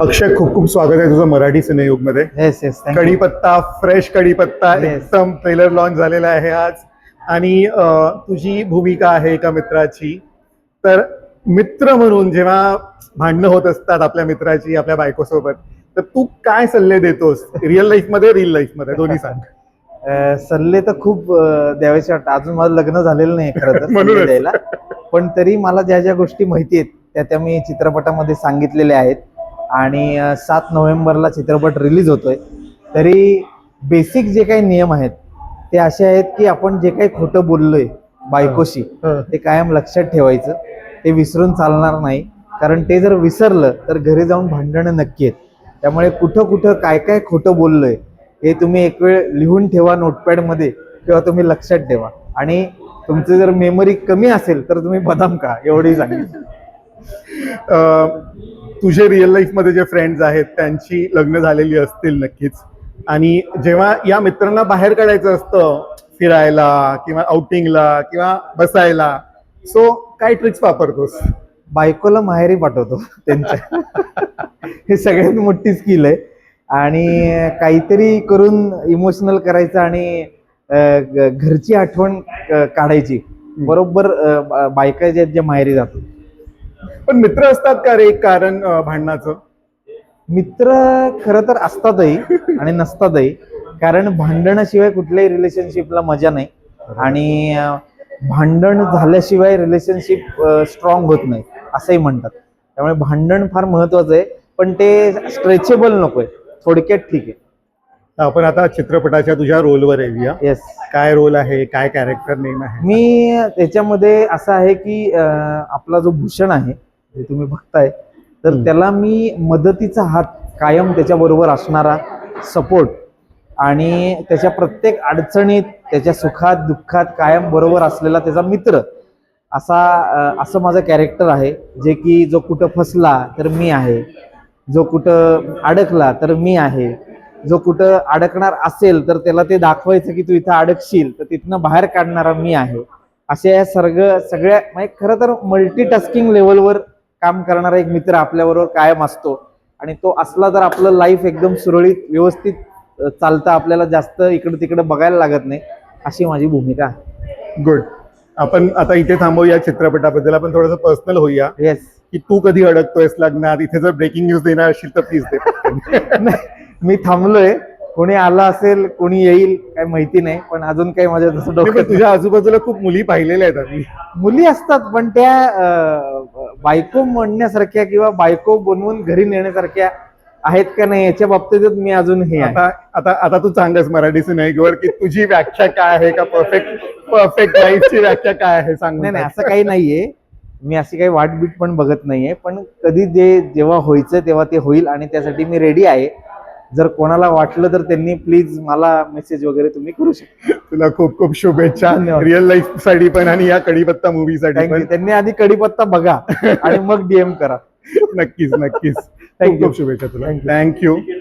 अक्षय खूप खूप स्वागत आहे तुझं मराठी सिनेयुगमध्ये येस येस कढीपत्ता फ्रेश कढीपत्ता. एकदम ट्रेलर लॉन्च झालेला आहे आज. आणि तुझी भूमिका आहे एका मित्राची. तर मित्र म्हणून जेव्हा भांडणं होत असतात आपल्या मित्राची आपल्या बायकोसोबत तर तू काय सल्ले देतोस? रिअल लाईफमध्ये रिअल लाईफमध्ये? दोन्ही सांग. सल्ले तर खूप द्यावेसे वाटतं अजून माझं लग्न झालेलं नाही खरं तर द्यायला. पण तरी मला ज्या ज्या गोष्टी माहिती आहेत त्या त्या मी चित्रपटामध्ये सांगितलेल्या आहेत. आणि सात नोव्हेंबरला चित्रपट रिलीज होतोय. तरी बेसिक जे काही नियम आहेत ते असे आहेत की आपण जे काही खोटं बोललोय बायकोशी ते कायम लक्षात ठेवायचं. ते विसरून चालणार नाही. कारण ते जर विसरलं तर घरी जाऊन भांडणं नक्की आहेत. त्यामुळे कुठं कुठं काय काय खोटं बोललोय हे तुम्ही एक वेळ लिहून ठेवा नोटपॅडमध्ये किंवा तुम्ही लक्षात ठेवा. आणि तुमची जर मेमरी कमी असेल तर तुम्ही बदाम का एवढी सांगितलं तुझे रिअल लाईफमध्ये जे फ्रेंड्स आहेत त्यांची लग्न झालेली असतील नक्कीच. आणि जेव्हा या मित्रांना बाहेर काढायचं असतं फिरायला किंवा आउटिंगला किंवा बसायला सो काय ट्रिक्स वापरतोस? बायकोला माहेरी पाठवतो त्यांच्या. हे सगळ्यात मोठी स्किल आहे. आणि काहीतरी करून इमोशनल करायचं आणि घरची आठवण काढायची. बरोबर बायका ज्या आहेत ज्या माहेरी जातो पण मित्र असतात का रे एक कारण अं, भांडणाचं? मित्र खरं तर असतातही आणि नसतातही. कारण भांडणाशिवाय कुठल्याही रिलेशनशिपला मजा नाही. आणि अं, भांडण झाल्याशिवाय रिलेशनशिप स्ट्रॉंग होत नाही असंही म्हणतात. त्यामुळे भांडण फार महत्वाचं आहे. पण ते स्ट्रेचेबल नकोय. थोडक्यात ठीक आहे. आपण आता चित्रपटाच्या तुझ्या रोलवर येऊया येस काय रोल आहे? काय कॅरेक्टर नेम आहे? मी त्याच्यामध्ये असं आहे की अं, आपला जो भूषण आहे जे तुम्ही बघताय तर. त्याला मी मदतीचा हात कायम त्याच्याबरोबर असणारा सपोर्ट आणि त्याच्या प्रत्येक अडचणीत त्याच्या सुखात दुःखात कायम बरोबर असलेला त्याचा मित्र असा असं माझं कॅरेक्टर आहे. जे की जो कुठं फसला तर मी आहे. जो कुठं अडकला तर मी आहे. जो कुठं अडकणार असेल तर त्याला ते दाखवायचं की तू इथं अडकशील तर तिथनं बाहेर काढणारा मी आहे. अशा या सर्ग सगळ्या म्हणजे खरं तर मल्टीटास्किंग लेवलवर काम करणारा एक मित्र आपल्याबरोबर कायम असतो. आणि तो असला तर आपलं लाईफ एकदम सुरळीत व्यवस्थित चालतं. आपल्याला जास्त इकडं तिकडं बघायला लागत नाही. अशी माझी भूमिका आहे. गुड आपण आता इथे थांबूया चित्रपटाबद्दल. आपण थोडंसं पर्सनल होऊया. येस की तू कधी अडकतोयस लग्नात? इथे जर ब्रेकिंग न्यूज देणार असशील तर प्लीज दे. मी थांबलोय. कोणी आला असेल कोणी येईल काय माहिती नाही. पण अजून काही माझ्या तुझ्या आजूबाजूला खूप मुली पाहिलेल्या आहेत आम्ही. मुली असतात पण त्या बायको म्हणण्यासारख्या किंवा बायको बनवून घरी नेण्यासारख्या आहेत का नाही याच्या बाबतीतच मी अजून हे आता आता आता तू सांगस मराठी सिनेमावर की तुझी व्याख्या काय आहे का? परफेक्ट परफेक्ट लाईफची व्याख्या काय आहे सांग नाही नाही असं काही नाहीये. मी अशी काही वाटबीट पण बघत नाहीये पण कधी जे जेव्हा व्हायचं तेव्हा ते होईल आणि त्यासाठी मी रेडी आहे. जर कोणाला वाटलं तर त्यांनी प्लीज मला मेसेज वगैरे तुम्ही करू शकता. तुला खूप खूप शुभेच्छा. रिअल लाईफसाठी पण आणि या कडीपत्ता मूवी साठी थँक्यू त्यांनी आधी कडीपत्ता बघा आणि मग डीएम करा. नक्कीच नक्कीच. Thank खूप शुभेच्छा तुला. थँक्यू